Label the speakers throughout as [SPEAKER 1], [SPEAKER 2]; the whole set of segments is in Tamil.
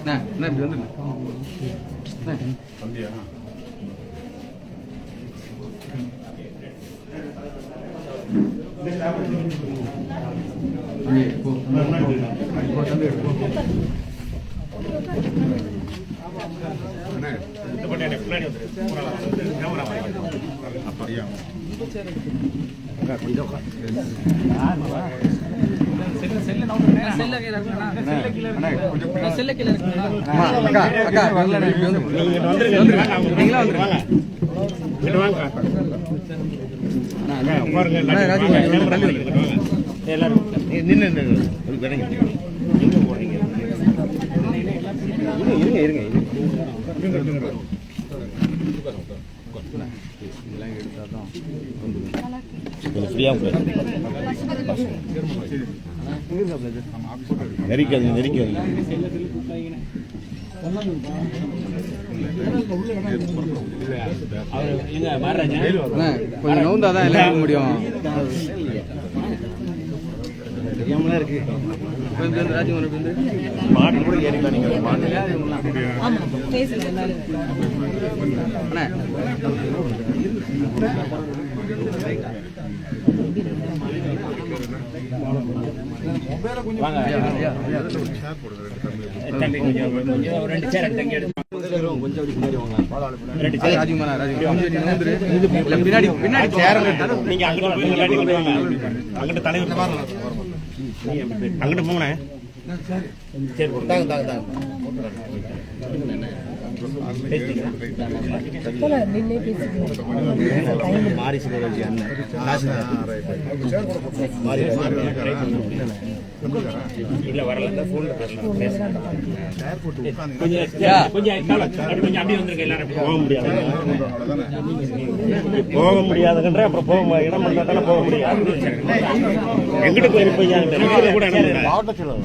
[SPEAKER 1] அண்ணா, இப்படி வந்துருங்க. அண்ணா. அப்படியா போ. போ, தம்பி, போ. அம்மா, அக்கா, அக்கா, வரல, இப்படி வந்துருங்க. நீங்களா வந்துருங்க. அண்ணா, அண்ணா, ராஜு, கொஞ்சம் தள்ளி வந்துருங்க. இருங்க, இருங்க, இருங்க. இதெல்லாம் எடுத்தாதான்
[SPEAKER 2] நெரிக்காது நெரிக்காது
[SPEAKER 1] அண்ணா, கொஞ்சம் நவுந்தாதான் எல்லாம் முடியும்.
[SPEAKER 2] தெரியாமலாம் இருக்கு. மாட்டு கூட ஏறிக்கலாம் நீங்க? பின்னாடி
[SPEAKER 1] பின்னாடி
[SPEAKER 2] தலைவர். அங்கிட்டு போங்கண்ணே. சரி தாங்க தாங்க தாங்க. சிவராஜி அண்ணன் இல்ல வரல போன்ல போக முடியாது போக முடியாதுன்ற அப்புறம் போக. இடம் பண்ணா தானே போக முடியாது எங்கிட்ட போயிருப்பீங்க கூட மாவட்டத்தில்
[SPEAKER 1] தான்.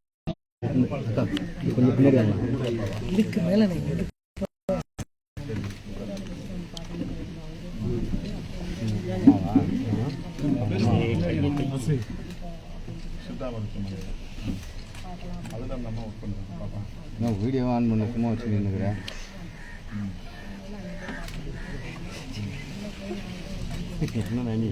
[SPEAKER 2] கொஞ்சம்
[SPEAKER 1] பின்னாடி
[SPEAKER 3] இதுக்கு மேல நீங்க
[SPEAKER 1] நான் வீடியோ ஆன் பண்ண சும்மா வச்சு நின்னுக்கிறேன்
[SPEAKER 2] என்ன நானி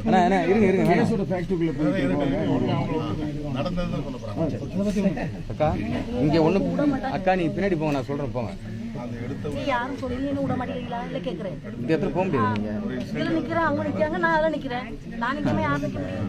[SPEAKER 1] அண்ணா, அண்ணா, இருங்க, இருங்க, வேணாம். அக்கா இங்க ஒண்ணு அக்கா நீ பின்னாடி போங்க நான் சொல்றேன் போங்க
[SPEAKER 4] யாரும் சொல்லி நீ விட மாட்டேங்கிறீங்களா இல்ல
[SPEAKER 1] இடத்துல போக முடியாது நீங்க?
[SPEAKER 4] இதுல நிக்கிறேன் அவங்க நிக்கிறாங்க நான் அதுல நிக்கிறேன். நான் நிக்காம யார் நிக்க முடியும்?